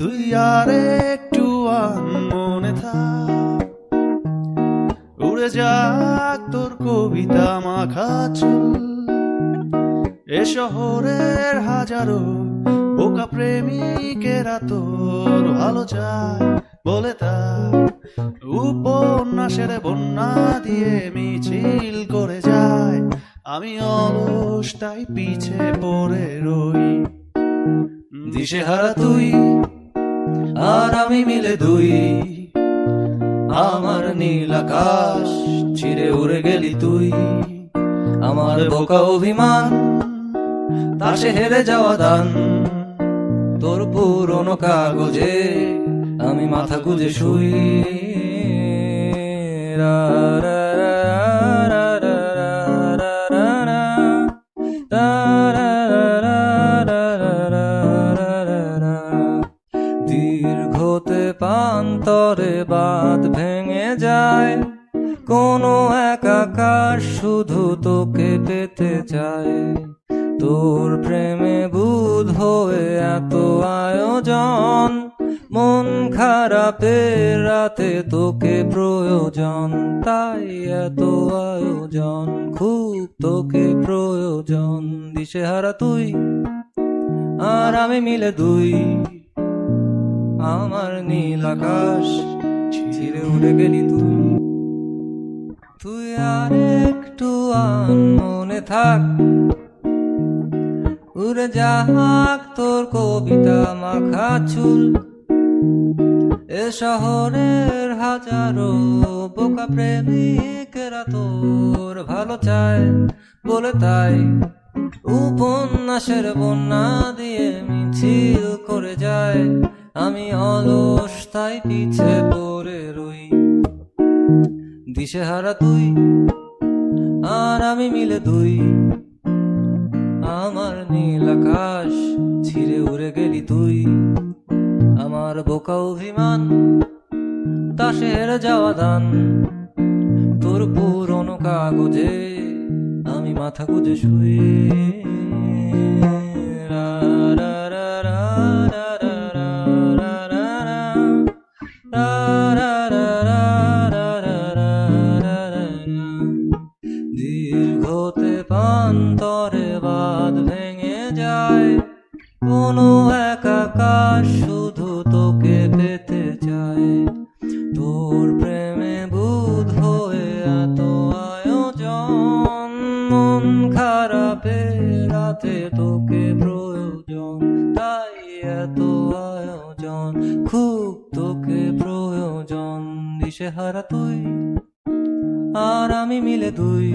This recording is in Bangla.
তুই আর একটু মনে থাক। উড়ে যাক তোর কবিতা মাখা চুল। এ শহরের হাজারো বোকা প্রেমিকেরা তোর ভালো চায় বলে তাই উপন্যাসের বন্যা দিয়ে মিছিল করে যায়। আমি অলস তাই পিছে পড়ে রই। দিশেহারা তুই আর আমি মিলে দুই। আমার নীল আকাশ ছিঁড়ে উড়ে গেলি তুই। আমার বোকা অভিমান তাসে হেরে যাওয়া দান। তোর পুরনো কাগজে আমি মাথা গুজে শুই। দীর্ঘতে পান্তরে বাদ ভেঙে যায়। কোনো এক আকাশ শুধু তোকে পেতে চায়। তোর প্রেমে বুধ হয়ে এত আয়োজন। মন খারাপের রাতে তোকে প্রয়োজন, তাই এত আয়োজন। খুব তোকে প্রয়োজন, দিশেহারা তুই আর আমি মিলে দুই। আমার নীল আকাশ ছিঁড়ে উড়ে গেলি তুই। তুই আর একটু আন মনে থাক। উড়ে যাক তোর কবিতা মাখা চুল। এ শহরের হাজারো বোকা প্রেমিকেরা তোর ভালো চায়। বলে তাই উপন্যাসের বন্যা দিয়ে মিছিল করে যায়। আমি অলস, তাই পিছে পড়ে রই। দিশেহারা তুই আর আমি মিলে দুই। আমার নীল আকাশ ছিঁড়ে উড়ে গেলি তুই। আমার বোকা অভিমান তাসে হেরে যাওয়া দান তোর পুরনো কাগজে আমি মাথা গুজে শুই দীর্ঘতে পান্তরে বাদ ভেঙে যায়। কোনো এক শুধু তোকে পেতে চায়। তোর প্রেমে বুধ হয়ে এত আয়োজন। মন খারাপে রাতে তোকে প্রয়োজন, তাই এত আয়োজন। খুব দিশেহারা তুই আর আমি মিলে দুই।